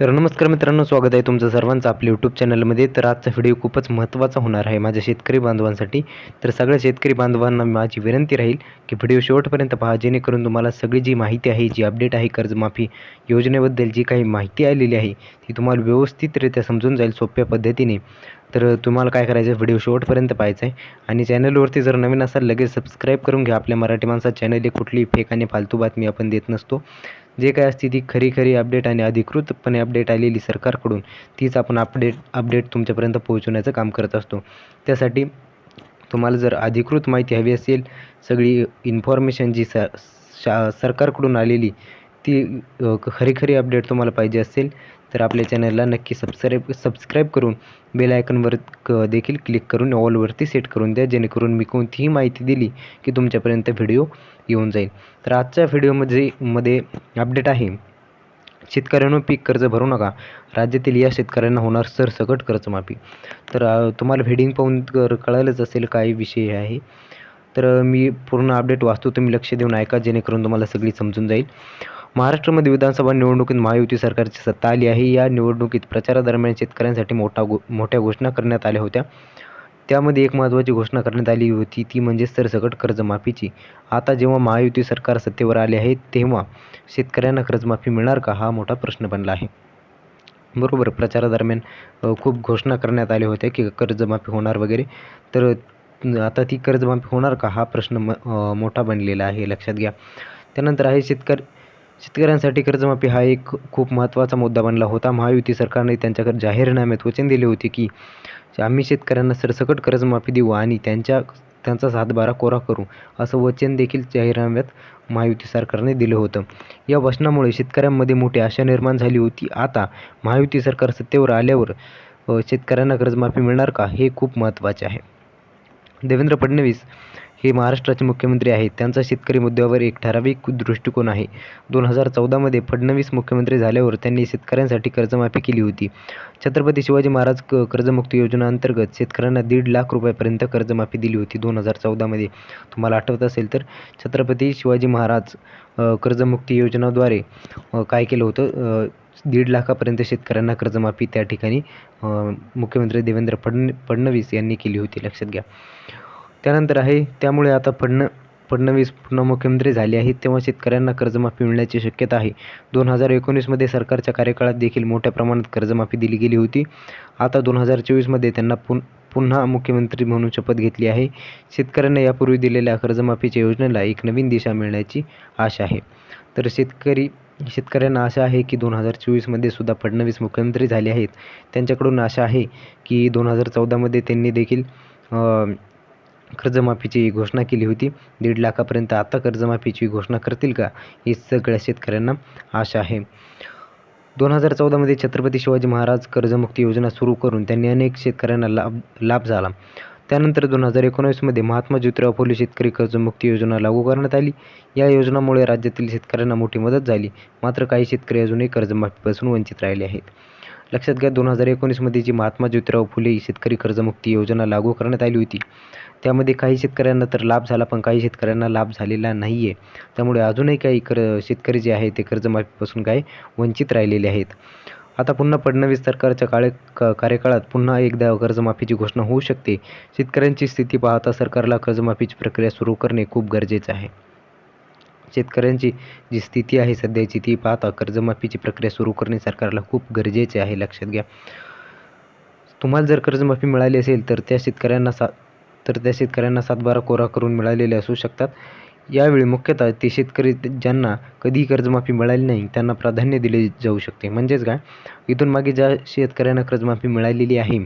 तर नमस्कार मित्रांनो स्वागत आहे तुमचं सर्वांचं आपल्या यूट्यूब चॅनलमध्ये तर आजचा व्हिडिओ खूपच महत्त्वाचा होणार आहे माझ्या शेतकरी बांधवांसाठी. तर सगळ्या शेतकरी बांधवांना माझी विनंती राहील की व्हिडिओ शेवटपर्यंत पहा जेणेकरून तुम्हाला सगळी जी माहिती आहे जी अपडेट आहे कर्जमाफी योजनेबद्दल जी काही माहिती आलेली आहे ती तुम्हाला व्यवस्थितरित्या समजून जाईल सोप्या पद्धतीने. तर तुम्हाला काय करायचं आहे व्हिडिओ शेवटपर्यंत पाहायचं आहे आणि चॅनलवरती जर नवीन असाल लगेच सबस्क्राईब करून घ्या. आपल्या मराठी माणसात चॅनल हे कुठली फेक आणि फालतू बातमी आपण देत नसतो. जे काय असते ती खरी खरी अपडेट आणि अधिकृतपणे अपडेट आलेली सरकारकडून तीच आपण अपडेट अपडेट तुमच्यापर्यंत पोहोचवण्याचं काम करत असतो. त्यासाठी तुम्हाला जर अधिकृत माहिती हवी असेल सगळी इन्फॉर्मेशन जी स शा सरकारकडून आलेली ती अ, खरी खरी अपडेट तुम्हाला पाहिजे असेल तर आपल्या चॅनलला नक्की सबस्क्राईब सबस्क्राईब करून बेल आयकनवर क देखील क्लिक करून ऑलवरती सेट करून द्या जेणेकरून मी कोणतीही माहिती दिली की तुमच्यापर्यंत व्हिडिओ येऊन जाईल. तर आजच्या व्हिडिओमध्ये मध्ये अपडेट आहे शेतकऱ्यांना पीक कर्ज भरू नका. राज्यातील या शेतकऱ्यांना होणार सरसकट कर्जमाफी. तर तुम्हाला हेडिंग पाहून कळायलाच असेल काय विषय आहे. तर मी पूर्ण अपडेट वाचतो तुम्ही लक्ष देऊन ऐका जेणेकरून तुम्हाला सगळी समजून जाईल. महाराष्ट्रामध्ये विधानसभा निवडणुकीत महायुती सरकारची सत्ता आली आहे. या निवडणुकीत प्रचारादरम्यान शेतकऱ्यांसाठी मोठा गो मोठ्या घोषणा करण्यात आल्या होत्या. त्यामध्ये एक महत्त्वाची घोषणा करण्यात आली होती ती म्हणजे सरसकट कर्जमाफीची. आता जेव्हा महायुती सरकार सत्तेवर आले आहे तेव्हा शेतकऱ्यांना कर्जमाफी मिळणार का? हा मोठा प्रश्न बनला आहे. बरोबर प्रचारादरम्यान खूप घोषणा करण्यात आल्या होत्या की कर्जमाफी होणार वगैरे. तर आता ती कर्जमाफी होणार का? हा प्रश्न म मोठा बनलेला आहे. लक्षात घ्या. त्यानंतर आहे शेतकरी शेतकऱ्यांसाठी कर्जमाफी हा एक खूप महत्त्वाचा मुद्दा बनला होता. महायुती सरकारने त्यांच्याकडे जाहीरनाम्यात वचन दिले होते की आम्ही शेतकऱ्यांना सरसकट कर्जमाफी देऊ आणि त्यांच्या त्यांचा सातबारा कोरा करू असं वचन देखील जाहीरनाम्यात महायुती सरकारने दिलं होतं. या वचनामुळे शेतकऱ्यांमध्ये मोठी आशा निर्माण झाली होती. आता महायुती सरकार सत्तेवर आल्यावर शेतकऱ्यांना कर्जमाफी मिळणार का हे खूप महत्त्वाचे आहे. देवेंद्र फडणवीस हे महाराष्ट्राचे मुख्यमंत्री आहेत. त्यांचा शेतकरी मुद्द्यावर एक ठराविक दृष्टिकोन आहे. दोन हजार चौदामध्ये फडणवीस मुख्यमंत्री झाल्यावर त्यांनी शेतकऱ्यांसाठी कर्जमाफी केली होती. छत्रपती शिवाजी महाराज क कर्जमुक्ती योजना अंतर्गत शेतकऱ्यांना दीड लाख रुपयापर्यंत कर्जमाफी दिली होती दोन हजार चौदामध्ये तुम्हाला आठवत असेल तर छत्रपती शिवाजी महाराज कर्जमुक्ती योजनाद्वारे काय केलं होतं? दीड लाखापर्यंत शेतकऱ्यांना कर्जमाफी त्या ठिकाणी मुख्यमंत्री देवेंद्र फडण फडणवीस यांनी केली होती. लक्षात घ्या. त्यानंतर आहे त्यामुळे आता फडण फडणवीस पुन्हा मुख्यमंत्री झाले आहेत. तेव्हा शेतकऱ्यांना कर्जमाफी मिळण्याची शक्यता आहे. दोन हजार एकोणीसमध्ये सरकारच्या कार्यकाळात देखील मोठ्या प्रमाणात कर्जमाफी दिली गेली होती. आता दोन हजार चोवीसमध्ये त्यांना पुन पुन्हा मुख्यमंत्री म्हणून शपथ घेतली आहे. शेतकऱ्यांना यापूर्वी दिलेल्या कर्जमाफीच्या योजनेला एक नवीन दिशा मिळण्याची आशा आहे. तर शेतकरी शेतकऱ्यांना आशा आहे की दोन हजार चोवीसमध्ये सुद्धा फडणवीस मुख्यमंत्री झाले आहेत. त्यांच्याकडून आशा आहे की दोन हजार चौदामध्ये त्यांनी देखील कर्जमाफीची घोषणा केली होती. दीड लाखापर्यंत आता कर्जमाफीची घोषणा करतील का? ही सगळ्या शेतकऱ्यांना आशा आहे. दोन हजार चौदामध्ये छत्रपती शिवाजी महाराज कर्जमुक्ती योजना सुरू करून त्यांनी अनेक शेतकऱ्यांना लाभ लाभ झाला. त्यानंतर दोन हजार एकोणीसमध्ये महात्मा ज्योतिराव फुले शेतकरी कर्जमुक्ती योजना लागू करण्यात आली. या योजनामुळे राज्यातील शेतकऱ्यांना मोठी मदत झाली. मात्र काही शेतकरी अजूनही कर्जमाफीपासून वंचित राहिले आहेत. लक्षात घ्या दोन हजार एकोणीसमध्ये जी महात्मा ज्योतिराव फुले शेतकरी कर्जमुक्ती योजना लागू करण्यात आली होती त्यामध्ये काही शेतकऱ्यांना तर लाभ झाला पण काही शेतकऱ्यांना लाभ झालेला नाही आहे त्यामुळे अजूनही काही कर शेतकरी जे आहे ते कर्जमाफीपासून काही वंचित राहिलेले आहेत. आता पुन्हा फडणवीस सरकारच्या काळे क कार्यकाळात पुन्हा एकदा कर्जमाफीची घोषणा होऊ शकते. शेतकऱ्यांची स्थिती पाहता सरकारला कर्जमाफीची प्रक्रिया सुरू करणे खूप गरजेचं आहे. शेतकऱ्यांची जी स्थिती आहे सध्याची ती पाहता कर्जमाफीची प्रक्रिया सुरू करणे सरकारला खूप गरजेचे आहे. लक्षात घ्या. तुम्हाला जर कर्जमाफी मिळाली असेल तर त्या शेतकऱ्यांना सा तर त्या शेतकऱ्यांना सातबारा कोरा करून मिळालेले असू शकतात. यावेळी मुख्यतः ते शेतकरी ज्यांना कधीही कर्जमाफी मिळाली नाही त्यांना प्राधान्य दिले जाऊ शकते. म्हणजेच काय? इथून मागे ज्या शेतकऱ्यांना कर्जमाफी मिळालेली आहे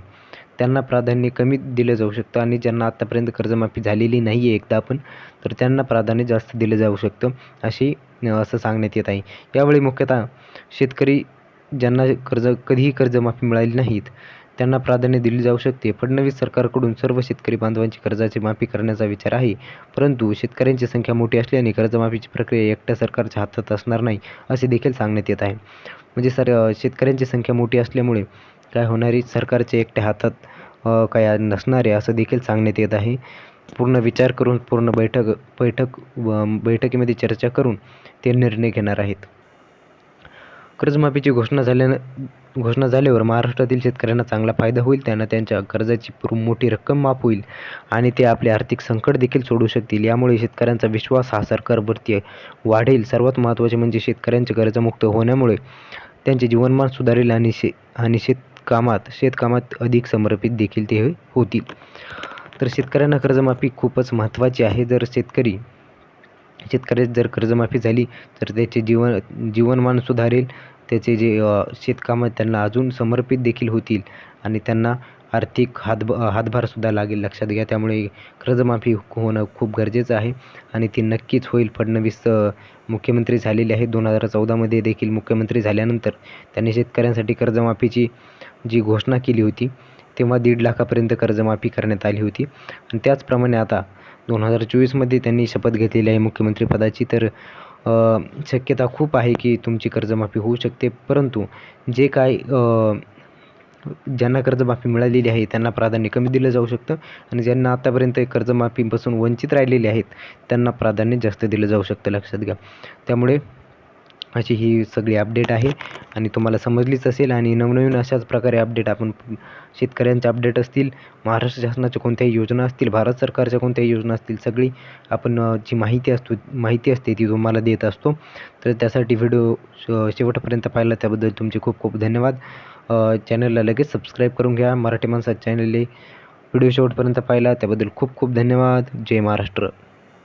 त्यांना प्राधान्य कमी दिलं जाऊ शकतं आणि ज्यांना आत्तापर्यंत कर्जमाफी झालेली नाही आहे एकदा पण तर त्यांना प्राधान्य जास्त दिलं जाऊ शकतं अशी असं सांगण्यात येत आहे. यावेळी मुख्यतः शेतकरी ज्यांना कर्ज कधीही कर्जमाफी मिळाली नाहीत त्यांना प्राधान्य दिले जाऊ शकते. फडणवीस सरकारकडून सर्व शेतकरी बांधवांची कर्जाची माफी करण्याचा विचार आहे परंतु शेतकऱ्यांची संख्या मोठी असल्याने कर्जमाफीची प्रक्रिया एकट्या सरकारच्या हातात असणार नाही असे देखील सांगण्यात येत आहे. म्हणजे सर शेतकऱ्यांची संख्या मोठी असल्यामुळे काय होणारी सरकारच्या एकट्या हातात काय नसणारे असं देखील सांगण्यात येत आहे. पूर्ण विचार करून पूर्ण बैठक बैठक व बैठकीमध्ये चर्चा करून ते निर्णय घेणार आहेत. कर्जमाफीची घोषणा झाल्यानं घोषणा झाल्यावर महाराष्ट्रातील शेतकऱ्यांना चांगला फायदा होईल त्यांना त्यांच्या कर्जाची पूर मोठी रक्कम माफ होईल आणि ते आपले आर्थिक संकट देखील सोडू शकतील. यामुळे शेतकऱ्यांचा विश्वास हा सरकारवरती वाढेल. सर्वात महत्त्वाचे म्हणजे शेतकऱ्यांचे कर्जमुक्त होण्यामुळे त्यांचे जीवनमान सुधारेल आणि शे आणि कामात शेतकामात अधिक समर्पित देखील ते होतील तर शेतकऱ्यांना कर्जमाफी खूपच महत्त्वाची आहे. जर शेतकरी शेतकऱ्याची जर कर्जमाफी झाली तर त्याचे जीवन जीवनमान सुधारेल. त्याचे जे अ, शेतकामं त्यांना अजून समर्पित देखील होतील. आणि त्यांना आर्थिक हातभ हातभारसुद्धा लागेल लक्षात घ्या. त्यामुळे कर्जमाफी होणं खूप गरजेचं आहे आणि ती नक्कीच होईल. फडणवीस मुख्यमंत्री झालेले आहेत. दोन हजार चौदामध्ये देखील मुख्यमंत्री झाल्यानंतर त्यांनी शेतकऱ्यांसाठी कर्जमाफीची जी घोषणा केली होती तेव्हा दीड लाखापर्यंत कर्जमाफी करण्यात आली होती. आणि त्याचप्रमाणे आता दोन हजार चोवीसमध्ये त्यांनी शपथ घेतलेली आहे मुख्यमंत्रीपदाची तर शक्यता खूप आहे की तुमची कर्जमाफी होऊ शकते. परंतु जे काय ज्यांना कर्जमाफी मिळालेली आहे त्यांना प्राधान्य कमी दिलं जाऊ शकतं आणि ज्यांना आतापर्यंत कर्जमाफीपासून वंचित राहिलेले आहेत त्यांना प्राधान्य जास्त दिलं जाऊ शकतं. लक्षात घ्या. त्यामुळे अशी ही सगळी अपडेट आहे आणि तुम्हाला समजलीच असेल आणि नवनवीन अशाच प्रकारे अपडेट आपण शेतकऱ्यांचे अपडेट असतील महाराष्ट्र शासनाच्या कोणत्याही योजना असतील भारत सरकारच्या कोणत्याही योजना असतील सगळी आपण जी माहिती असतो माहिती असते ती तुम्हाला देत असतो. तर त्यासाठी व्हिडिओ श शेवटपर्यंत पाहिला त्याबद्दल तुमचे खूप खूप धन्यवाद. चॅनलला लगेच सबस्क्राईब करून घ्या. मराठी माणसात चॅनलने व्हिडिओ शेवटपर्यंत पाहिला. त्याबद्दल खूप खूप धन्यवाद. जय महाराष्ट्र.